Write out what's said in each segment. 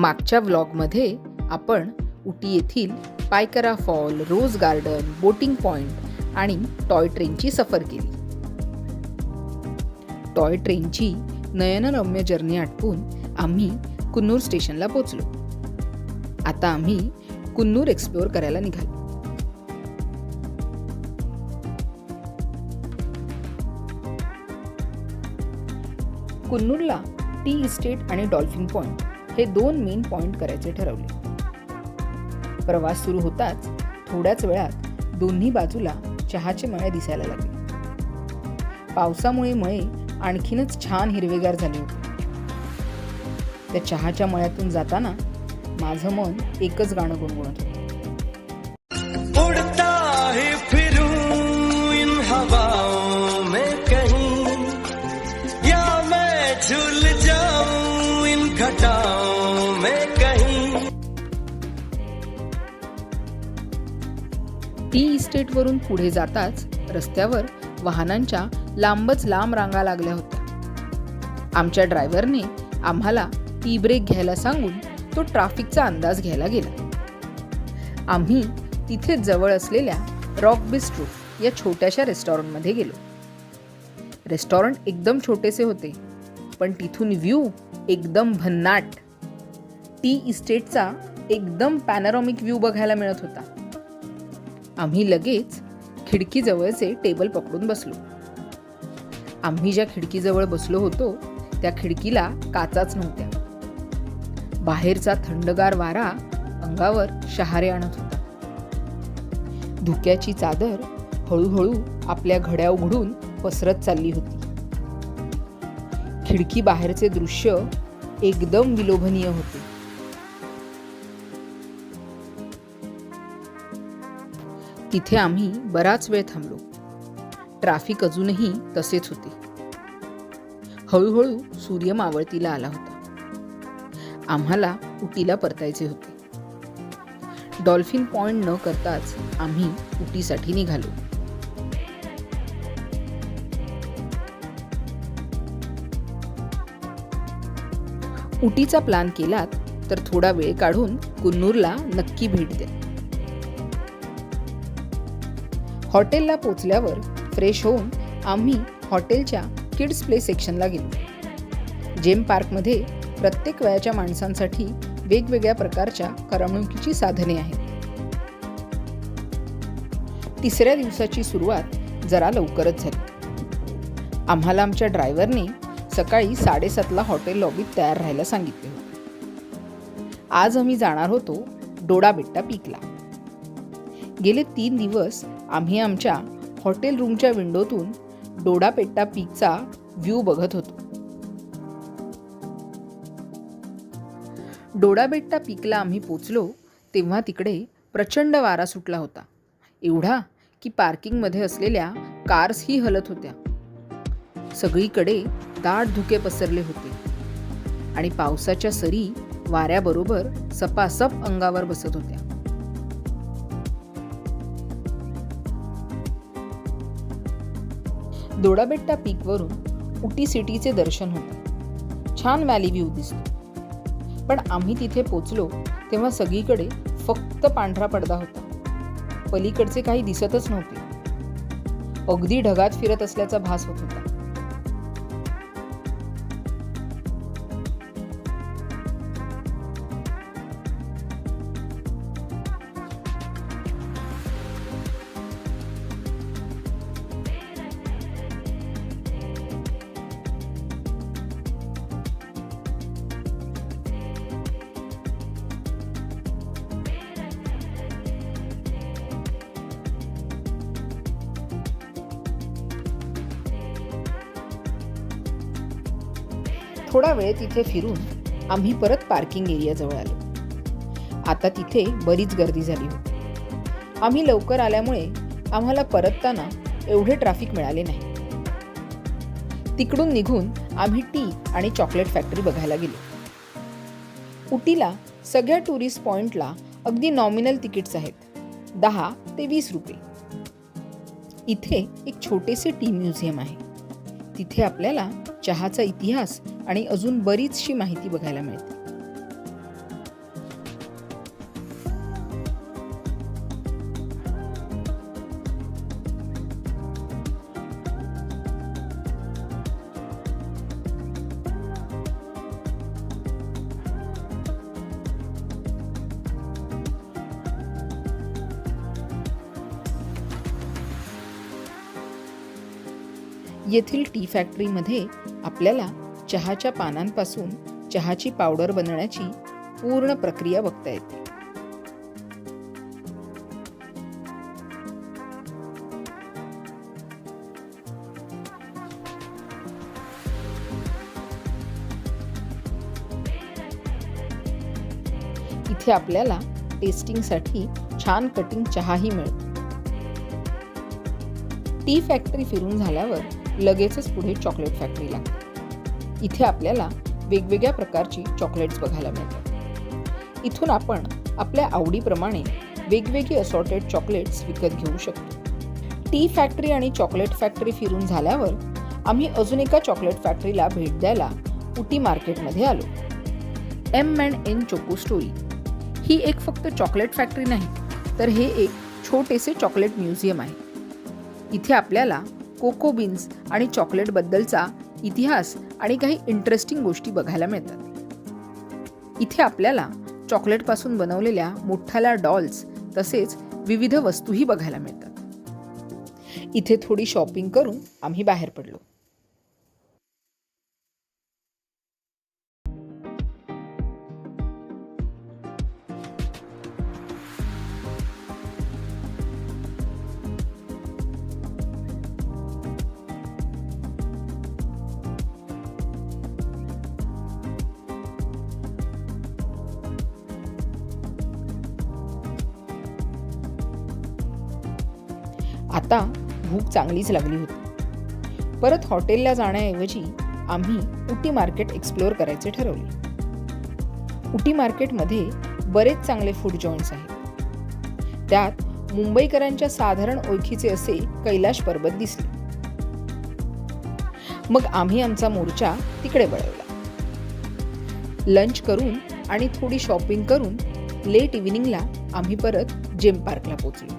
मागच्या व्लॉगमध्ये आपण उटी येथील Pykara fall rose garden boating point आणि टॉय ट्रेनची सफर केली. टॉय ट्रेनची नयनरम्य जर्नी आटपून आम्ही कुन्नूर स्टेशनला पोचलो आता आम्ही कुन्नूर एक्सप्लोअर करायला निघालो. कुन्नूरला टी इस्टेट आणि डॉल्फिन पॉइंट हे दोन मेन पॉइंट करायचे ठरवले. प्रवास सुरू होताच थोड्याच वेळात दोन्ही बाजूला चहाचे मळे दिसायला लागले. पावसामुळे मळे आणखीनच छान हिरवेगार झाले होते. त्या चहाच्या मळ्यातून जाताना माझं मन एकच गाणं गुणगुणत होतं. जाऊं कहीं। टी इस्टेटवरून पुढे जाताच रस्त्यावर वाहनांच्या लांबच लांब रांगा लागल्या होत्या. आमच्या ड्रायव्हरने आम्हाला टी ब्रेक घ्यायला सांगून तो ट्राफिकचा अंदाज घ्यायला गेला. आम्ही तिथे जवळ असलेल्या रॉक बिस्ट्रो या छोट्याशा रेस्टॉरंटमध्ये गेलो. रेस्टॉरंट एकदम छोटेसे होते पण तिथून व्ह्यू एकदम भन्नाट. टी इस्टेटचा एकदम पॅनरॉमिक व्ह्यू बघायला मिळत होता. आम्ही लगेच खिडकीजवळचे टेबल पकडून बसलो. आम्ही ज्या खिडकीजवळ बसलो होतो त्या खिडकीला काचाच नव्हत्या. बाहेरचा थंडगार वारा अंगावर शहारे आणत होता. धुक्याची चादर हळूहळू आपल्या घड्या उघडून पसरत चालली होती. खिडकी बाहेरचे दृश्य एकदम विलोभनीय होते. तिथे आम्ही बराच वेळ थांबलो. ट्रॅफिक अजूनही तसेच होते. हळूहळू सूर्य मावळतीला आला होता. आम्हाला उटीला परतायचे होते. डॉल्फिन पॉइंट न करताच आम्ही उटीसाठी निघालो. उटीचा प्लान केलात तर थोडा वेळ काढून कुन्नूरला नक्की भेट द्या. हॉटेलला पोचल्यावर फ्रेश होऊन आम्ही हॉटेलच्या किड्स प्ले सेक्शनला गेलो. जेम पार्कमध्ये प्रत्येक वयाच्या माणसांसाठी वेगवेगळ्या प्रकारच्या करमणुकीची साधने आहेत. तिसऱ्या दिवसाची सुरुवात जरा लवकरच झाली. आम्हाला आमच्या ड्रायव्हरने सकाळी साडेसातला हॉटेल लॉबीत तयार राहायला सांगितले होते. आज आम्ही जाणार होतो डोडाबेट्टा पीकला. गेले तीन दिवस आम्ही आमच्या हॉटेल रूमच्या विंडोतून डोडापेट्टा पीकचा व्ह्यू बघत होतो. डोडाबेट्टा पीकला आम्ही पोचलो तेव्हा तिकडे प्रचंड वारा सुटला होता. एवढा की पार्किंगमध्ये असलेल्या कार्सही हलत होत्या. सगळीकडे दाट धुके पसरले होते. आणि पावसाच्या सरी वाऱ्याबरोबर सपासप अंगावर बसत होत्या. दोडाबेट्टा पीकवरून उटी सिटीचे दर्शन होते. छान व्हॅली व्ह्यू दिसतो. पण आम्ही तिथे पोचलो तेव्हा सगळीकडे फक्त पांढरा पडदा होता. पलीकडचे काही दिसतच नव्हते. अगदी ढगात फिरत असल्याचा भास होत होता. थोडा वेळ तिथे फिरून आम्ही परत पार्किंग एरियाजवळ आलो. आता तिथे बरीच गर्दी झाली होती. आम्ही लवकर आल्यामुळे आम्हाला परतताना एवढे ट्रॅफिक मिळाले नाही. तिकडून निघून आम्ही टी आणि चॉकलेट फॅक्टरी बघायला गेलो. उटीला सगळ्या टुरिस्ट पॉइंटला अगदी नॉमिनल तिकीट्स आहेत. दहा ते वीस रुपये. इथे एक छोटेसे टी म्युझियम आहे. तिथे आपल्याला चहाचा इतिहास आणि अजून बरीचशी माहिती बघायला मिळते. येथील टी फॅक्टरीमध्ये आपल्याला चहाच्या पानांपासून चहाची पावडर बनवण्याची पूर्ण प्रक्रिया बघता येते. इथे आपल्याला टेस्टिंगसाठी छान कटिंग चहाही मिळतो. टी फॅक्टरी फिरून झाल्यावर लगेचच पुढे चॉकलेट फॅक्टरी लागते इथे आपल्याला वेगवेगळ्या प्रकारची चॉकलेट्स बघायला मिळतात. इथून आपण आपल्या आवडीप्रमाणे वेगवेगळी असॉर्टेड चॉकलेट्स विकत घेऊ शकतो. टी फॅक्टरी आणि चॉकलेट फॅक्टरी फिरून झाल्यावर आम्ही अजून एका चॉकलेट फॅक्टरीला भेट द्यायला उटी मार्केटमध्ये आलो. M and N choco story ही एक फक्त चॉकलेट फॅक्टरी नाही तर हे एक छोटेसे चॉकलेट म्युझियम आहे. इथे आपल्याला कोको बीन्स आणि चॉकलेटबद्दलचा इतिहास आणि काही इंटरेस्टिंग गोष्टी बघायला मिळतात. इथे आपल्याला चॉकलेटपासून बनवलेल्या मोठ्याला डॉल्स तसेच विविध वस्तूही बघायला मिळतात. इथे थोडी शॉपिंग करून आम्ही बाहेर पडलो. आता भूक चांगलीच लागली होती. परत हॉटेलला जाण्याऐवजी आम्ही उटी मार्केट एक्सप्लोअर करायचे ठरवले. उटी मार्केटमध्ये बरेच चांगले फूड जॉईंट्स आहेत. त्यात मुंबईकरांच्या साधारण ओळखीचे असे कैलाश पर्वत दिसले. मग आम्ही आमचा मोर्चा तिकडे वळवला. लंच करून आणि थोडी शॉपिंग करून लेट इव्हिनिंगला आम्ही परत जेम पार्कला पोचलो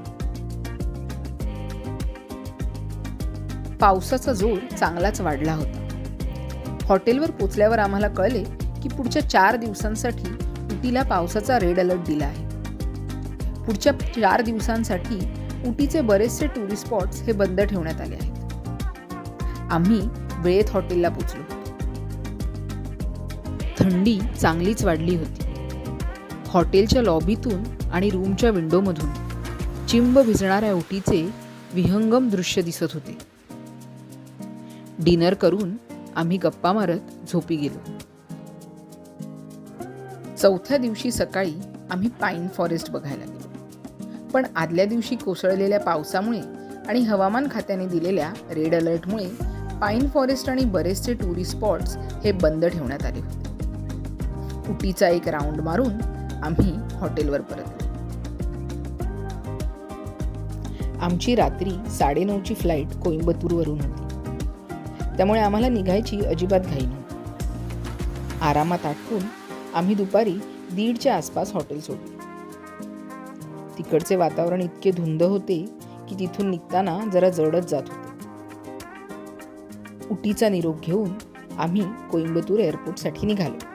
पावसाचा जोर चांगलाच वाढला होता. हॉटेलवर पोचल्यावर आम्हाला कळले की पुढच्या चार दिवसांसाठी उटीला पावसाचा रेड अलर्ट दिला आहे. पुढच्या चार दिवसांसाठी उटीचे बरेचसे टुरिस्ट स्पॉट्स हे बंद ठेवण्यात आले आहेत. आम्ही वेळेत हॉटेलला पोचलो. थंडी चांगलीच वाढली होती. हॉटेलच्या लॉबीतून आणि रूमच्या विंडोमधून चिंब भिजणाऱ्या उटीचे विहंगम दृश्य दिसत होते. डिनर करून आम्ही गप्पा मारत झोपी गेलो. चौथ्या दिवशी सकाळी आम्ही पाईन फॉरेस्ट बघायला गेलो. पण आदल्या दिवशी कोसळलेल्या पावसामुळे आणि हवामान खात्याने दिलेल्या रेड अलर्टमुळे पाईन फॉरेस्ट आणि बरेचसे टुरिस्ट स्पॉट्स हे बंद ठेवण्यात आले होते. उटीचा एक राऊंड मारून आम्ही हॉटेलवर परतलो. आमची रात्री साडेनऊची फ्लाईट कोईंबतूरवरून होती. त्यामुळे आम्हाला निघायची अजिबात घाई नव्हती आरामात आटपून आम्ही दुपारी दीडच्या आसपास हॉटेल सोडले. तिकडचे वातावरण इतके धुंद होते की तिथून निघताना जरा जडच जात होते. उटीचा निरोप घेऊन आम्ही कोइंबतूर एअरपोर्टसाठी निघालो.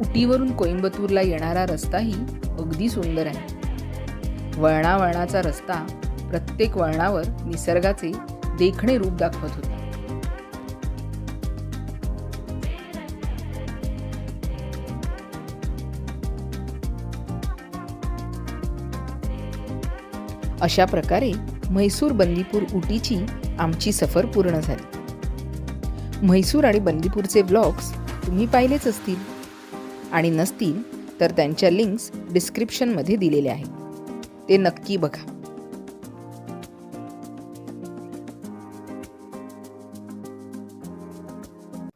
उटीवरून कोइंबतूरला येणारा रस्ताही अगदी सुंदर आहे. वळणावळणाचा रस्ता प्रत्येक वळणावर निसर्गाचे देखणे रूप दाखवत होता. अशा प्रकारे म्हैसूर बंदीपूर उटीची आमची सफर पूर्ण झाली. म्हैसूर आणि बंदीपूरचे ब्लॉग्स तुम्ही पाहिलेच असतील. आणि नसतील तर त्यांच्या लिंक्स डिस्क्रिप्शनमध्ये दिलेल्या आहेत. ते नक्की बघा.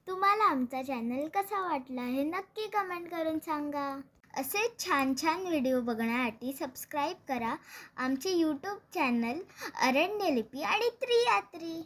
तुम्हाला आमचा चॅनल कसा वाटला हे नक्की कमेंट करून सांगा. असे छान छान व्हिडिओ बघण्यासाठी सबस्क्राईब करा. आमचे यूट्यूब चॅनल अरण्यलिपी आणि त्रियात्री.